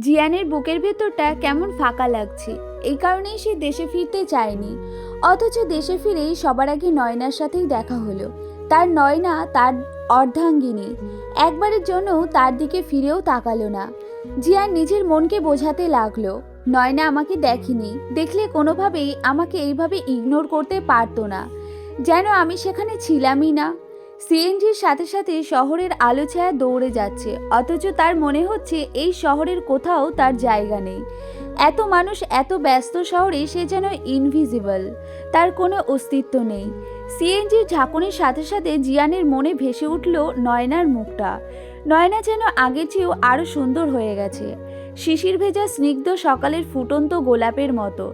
জিয়ানের বুকের ভেতরটা কেমন ফাঁকা লাগছে। এই কারণেই সে দেশে ফিরতে চায়নি। অথচ দেশে ফিরেই সবার আগে নয়নার সাথেই দেখা হলো। তার নয়না তার অর্ধাঙ্গিনী। একবারের জন্য তার দিকে ফিরেও তাকালো না। জিয়ান নিজের মনকে বোঝাতে লাগল, নয়না আমাকে দেখেনি। দেখলে কোনোভাবেই আমাকে এইভাবে ইগনোর করতে পারতো না। যেন আমি সেখানে ছিলামই না। সিএনজির সাথে সাথে শহরের আলো ছায়া দৌড়ে যাচ্ছে, অথচ তার মনে হচ্ছে এই শহরের কোথাও তার জায়গা নেই। এত মানুষ এত ব্যস্ত শহরে সে যেন ইনভিজিবল তার কোনো অস্তিত্ব নেই। সিএনজির ঝাঁকুনির সাথে সাথে জিয়ানের মনে ভেসে উঠল নয়নার মুখটা। নয়না যেন আগের চেয়েও আরও সুন্দর হয়ে গেছে। শিশির ভেজা স্নিগ্ধ সকালের ফুটন্ত গোলাপের মতো।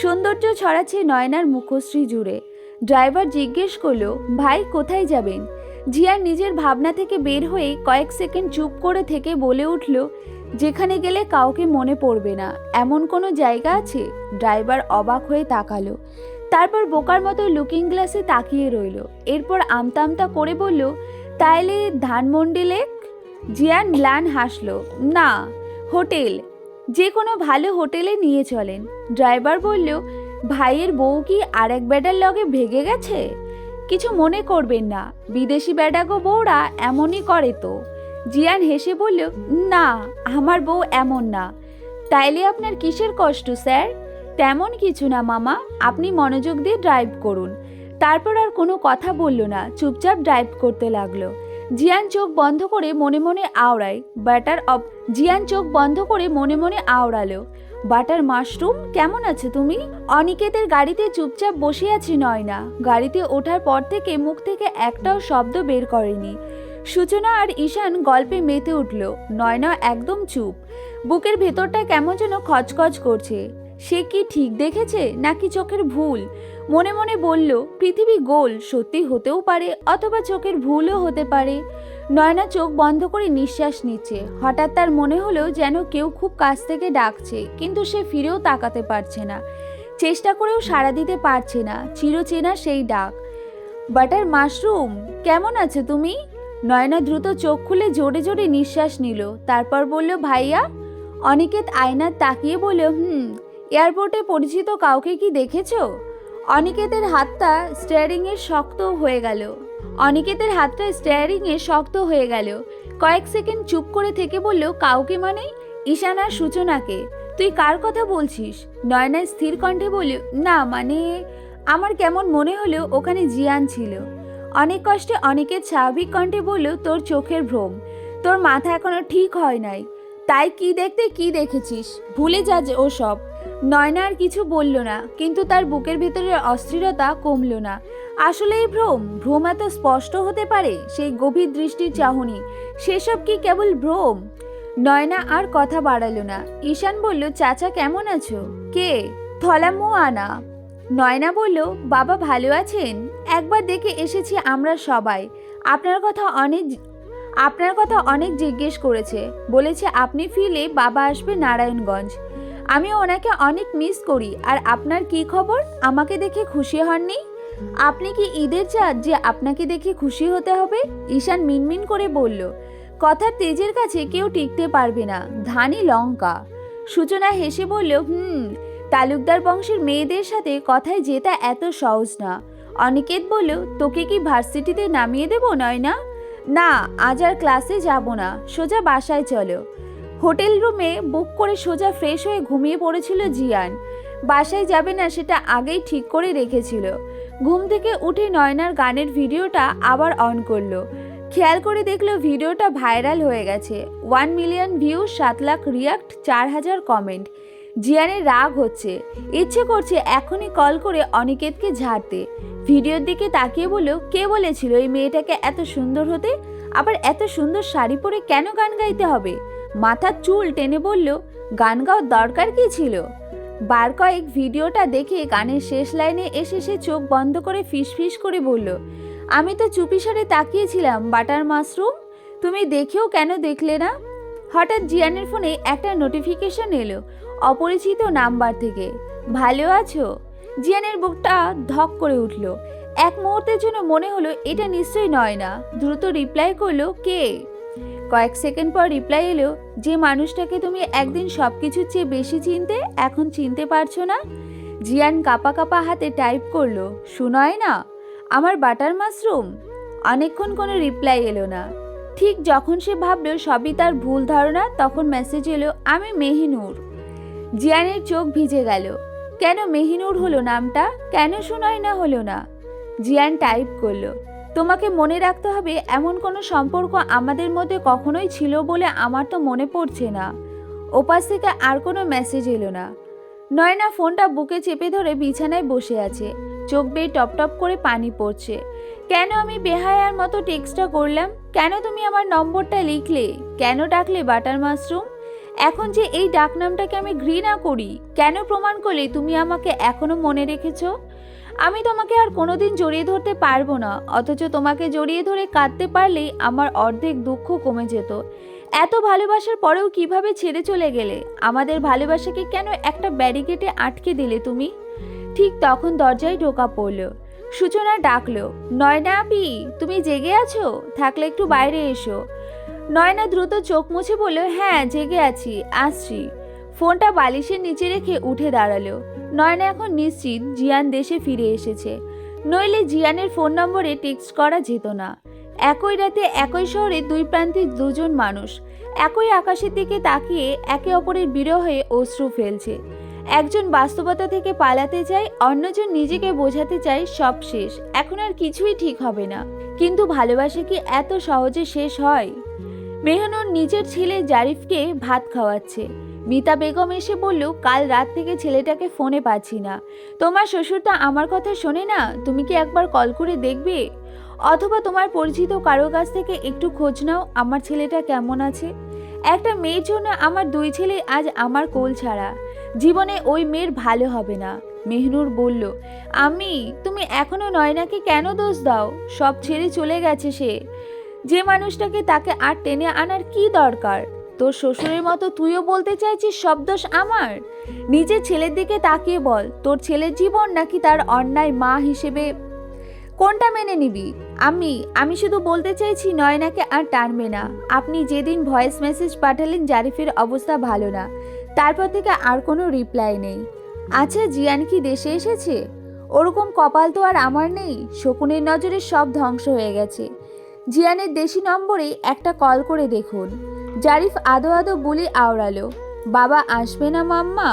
সৌন্দর্য ছড়াচ্ছে নয়নার মুখশ্রী জুড়ে। ড্রাইভার জিজ্ঞেস করল, ভাই, কোথায় যাবেন? জিয়ার নিজের ভাবনা থেকে বের হয়ে কয়েক সেকেন্ড চুপ করে থেকে বলে উঠল, যেখানে গেলে কাউকে মনে পড়বে না। এমন কোনো জায়গা আছে? ড্রাইভার অবাক হয়ে তাকালো। তারপর বোকার মতো লুকিং গ্লাসে তাকিয়ে রইল। এরপর আমতা আমতা করে বলল, তাইলে ধানমন্ডি লেক? জিয়ান গ্লান হাসল, না, হোটেল। যে কোনো ভালো হোটেলে নিয়ে চলেন। ড্রাইভার বলল, ভাইয়ের বউ কি আরেক বেডার লগে ভেগে গেছে? কিছু মনে করবেন না। বিদেশি বেডাগো বউরা এমনই করে তো। জিয়ান হেসে বলল, না, আমার বউ এমন না। তাইলে আপনার কিসের কষ্ট, স্যার? তেমন কিছু না, মামা। আপনি মনোযোগ দিয়ে ড্রাইভ করুন। তারপর আর কোনো কথা বলল না, চুপচাপ ড্রাইভ করতে লাগল। জিয়ান চোখ বন্ধ করে মনে মনে আওড়ায়। ব্যাটার অব জিয়ান চোখ বন্ধ করে মনে মনে আওড়ালো। বাটার মাশরুম, কেমন আছে তুমি? অনিকেতের গাড়িতে চুপচাপ বসে আছি নয়না। গাড়িতে ওঠার পর থেকে মুখ থেকে একটাও শব্দ বের করেনি। সূচনা আর ঈশান গল্পে মেতে উঠল। নয়না একদম চুপ। বুকের ভেতরটা কেমন যেন খচখচ করছে। সে কি ঠিক দেখেছে নাকি চোখের ভুল? মনে মনে বলল, পৃথিবী গোল, সত্যি হতেও পারে অথবা চোখের ভুলও হতে পারে। নয়না চোখ বন্ধ করে নিঃশ্বাস নিচ্ছে। হঠাৎ তার মনে হলো যেন কেউ খুব কাছ থেকে ডাকছে, কিন্তু সে ফিরেও তাকাতে পারছে না। চেষ্টা করেও সাড়া দিতে পারছে না, চিরচেনা সেই ডাক। বাটার মাশরুম, কেমন আছে তুমি? নয়না দ্রুত চোখ খুলে জোরে জোরে নিঃশ্বাস নিল, তারপর বলল, ভাইয়া? অনিকেত আয়নার তাকিয়ে বলল, হুম, এয়ারপোর্টে পরিচিত কাউকে কি দেখেছ? অনিকেতের হাতটা স্টিয়ারিংয়ে শক্ত হয়ে গেল। অনিকেতের হাতটা স্টিয়ারিংয়ে শক্ত হয়ে গেল। কয়েক সেকেন্ড চুপ করে থেকে বলল, কাউকে মানে? ঈশানার সূচনাকে। তুই কার কথা বলছিস? নয়না স্থির কণ্ঠে বলল, না মানে আমার কেমন মনে হলো ওখানে জিয়ান ছিল। অনেক কষ্টে অনেকের স্বাভাবিক কণ্ঠে বলল, তোর চোখের ভ্রম, তোর মাথা এখনও ঠিক হয় নাই। তাই কি দেখতে কি দেখেছিস? ভুলে যা যে ওসব। নয়না আর কিছু বলল না, কিন্তু তার বুকের ভেতরের অস্থিরতা কমল না। আসলেই ভ্রম? ভ্রম এত স্পষ্ট হতে পারে? সেই গভীর দৃষ্টির চাহনি। সেসব কি কেবল ভ্রম? নয়না আর কথা বাড়ালো না। ঈশান বলল, চাচা, কেমন আছো? কে? থলামু আনা নয়না বলল, বাবা ভালো আছেন? একবার দেখে এসেছি আমরা সবাই। আপনার কথা অনেক আপনার কথা অনেক জিজ্ঞেস করেছে। বলেছে, আপনি ফিরলে বাবা আসবে নারায়ণগঞ্জ। আমি ওনাকে অনেক মিস করি। আর আপনার কি খবর? আমাকে দেখে খুশি হননি? আপনি কি ঈদের চাঁদ যে আপনাকে দেখে খুশি হতে হবে? ঈশান মিনমিন করে বলল, কথার তেজের কাছে কেউ টিকতে পারবে না, ধানি লঙ্কা। সূচনা হেসে বলল, হুম, তালুকদার বংশের মেয়েদের সাথে কথায় জেতা এত সহজ না। অনিকেত বলল, তোকে কি ভার্সিটিতে নামিয়ে দেবো নয় না না আজ আর ক্লাসে যাব না, সোজা বাসায় চলো। হোটেল রুমে বুক করে সোজা ফ্রেশ হয়ে ঘুমিয়ে পড়েছিল জিয়ান। বাসায় যাবে না সেটা আগেই ঠিক করে রেখেছিল। ঘুম থেকে উঠে নয়নার গানের ভিডিওটা আবার অন করল। খেয়াল করে দেখল ভিডিওটা ভাইরাল হয়ে গেছে। ওয়ান মিলিয়ন ভিউ সাত লাখ রিয়াক্ট, চার হাজার কমেন্ট। জিয়ানের রাগ হচ্ছে। ইচ্ছে করছে এখনই কল করে অনিকেতকে ঝাড়তে। ভিডিওর দিকে তাকিয়ে বলল, কে বলেছিল এই মেয়েটাকে এত সুন্দর হতে? আবার এত সুন্দর শাড়ি পরে কেন গান গাইতে হবে? মাথার চুল টেনে বলল, গান গাওয়ার দরকার কি ছিল? বার কয়েক ভিডিওটা দেখে গানের শেষ লাইনে এসে সে চোখ বন্ধ করে ফিসফিস করে বলল, আমি তো চুপিসারে তাকিয়েছিলাম, বাটার মাশরুম? তুমি দেখেও কেন দেখলে না? হঠাৎ জিয়ানের ফোনে একটা নোটিফিকেশন এলো, অপরিচিত নাম্বার থেকে, ভালো আছো? জিয়ানের বুকটা ধক করে উঠল, এক মুহূর্তের জন্য মনে হলো এটা নিশ্চয়ই নয় না দ্রুত রিপ্লাই করল, কে? কয়েক সেকেন্ড পর রিপ্লাই এলো, যে মানুষটাকে তুমি একদিন সব কিছুর চেয়ে বেশি চিনতে, এখন চিনতে পারছ না? জিয়ান কাপা কাপা হাতে টাইপ করল শুনয় না আমার বাটার মাশরুম অনেকক্ষণ কোনো রিপ্লাই এলো না। ঠিক যখন সে ভাবলো সবই তার ভুল ধারণা, তখন মেসেজ এলো, আমি মেহিনুর। জিয়ানের চোখ ভিজে গেল, কেন মেহিনুর হলো নামটা? কেন শুনয় না হলো না? জিয়ান টাইপ করল তোমাকে মনে রাখতে হবে, এমন কোনো সম্পর্ক আমাদের মধ্যে কখনোই ছিল বলে আমার তো মনে পড়ছে না। ওপাশ থেকে আর কোনো মেসেজ এলো না। নয়না ফোনটা বুকে চেপে ধরে বিছানায় বসে আছে। চোখ বেয়ে টপ টপ করে পানি পড়ছে। কেন আমি বেহায়ার মতো টেক্সটটা করলাম? কেন তুমি আমার নম্বরটা লিখলে? কেন ডাকলে বাটার মাশরুম? এখন যে এই ডাকনামটাকে আমি ঘৃণা করি, কেন প্রমাণ করলে তুমি আমাকে এখনও মনে রেখেছো? আমি তোমাকে আর কোনোদিন জড়িয়ে ধরতে পারব না, অথচ তোমাকে জড়িয়ে ধরে কাঁদতে পারলেই আমার অর্ধেক দুঃখ কমে যেত। এত ভালোবাসার পরেও কীভাবে ছেড়ে চলে গেলে? আমাদের ভালোবাসাকে কেন একটা ব্যারিকেডে আটকে দিলে তুমি? ঠিক তখন দরজায় ঢোকা পড়ল। সূচনা ডাকলো, নয়না আপি, তুমি জেগে আছো? থাকলে একটু বাইরে এসো। নয়না দ্রুত চোখ মুছে বলল হ্যাঁ জেগে আছি, আসছি। ফোনটা বালিশের নিচে রেখে উঠে দাঁড়াল। নয়না এখন নিশ্চিত জিয়ান দেশে ফিরে এসেছে। নইলে জিয়ানের ফোন নম্বরে টেক্সট করা যেত না। একই রাতে, একই শহরে দুই প্রান্তে দুজন মানুষ। একই আকাশের দিকে তাকিয়ে একে অপরের বিরহে অশ্রু ফেলছে। একজন বাস্তবতা থেকে পালাতে চায়, অন্যজন নিজেকে বোঝাতে চায়, সব শেষ। এখন আর কিছুই ঠিক হবে না। কিন্তু ভালোবাসা কি এত সহজে শেষ হয়? মেহনুর নিজের ছেলে জারিফকে ভাত খাওয়াচ্ছে। মিতা বেগম এসে বলল, কাল রাত থেকে ছেলেটাকে ফোনে পাচ্ছি না। তোমার শ্বশুর তো আমার কথা শোনে না? তুমি কি একবার কল করে দেখবে? অথবা তোমার পরিচিত কারও কাছ থেকে একটু খোঁজ নাও, আমার ছেলেটা কেমন আছে? একটা মেয়ের জন্য আমার দুই ছেলে আজ আমার কোল ছাড়া। জীবনে ওই মেয়ের ভালো হবে না। মেহনুর বলল আমি তুমি এখনও নয়নাকে কেন দোষ দাও? সব ছেড়ে চলে গেছে সে। যে মানুষটাকে তাকে আর টেনে আনার কি দরকার? তোর শ্বশুরের মতো তুইও বলতে চাইছিস সব দোষ আমার? নিজের ছেলের দিকে তাকিয়ে বল, তোর ছেলের জীবন নাকি তার অন্যায় মা হিসেবে? কোনটা মেনে নিবি? আমি আমি শুধু বলতে চাইছি নয়নাকে আর টানবে না। আপনি যেদিন ভয়েস মেসেজ পাঠালেন জারিফের অবস্থা ভালো না। তারপর থেকে আর কোনো রিপ্লাই নেই। আচ্ছা জিয়ান কি দেশে এসেছে? ওরকম কপাল তো আর আমার নেই। শকুনের নজরে সব ধ্বংস হয়ে গেছে। জিয়ানের দেশি নম্বরে একটা কল করে দেখুন। জারিফ আদো আদো বলে আওড়ালো। বাবা, আসবে না মাম্মা?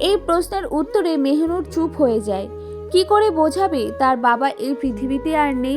এই প্রশ্নের উত্তরে মেহনুর চুপ হয়ে যায়। কি করে বোঝাবে? তার বাবা এই পৃথিবীতে আর নেই।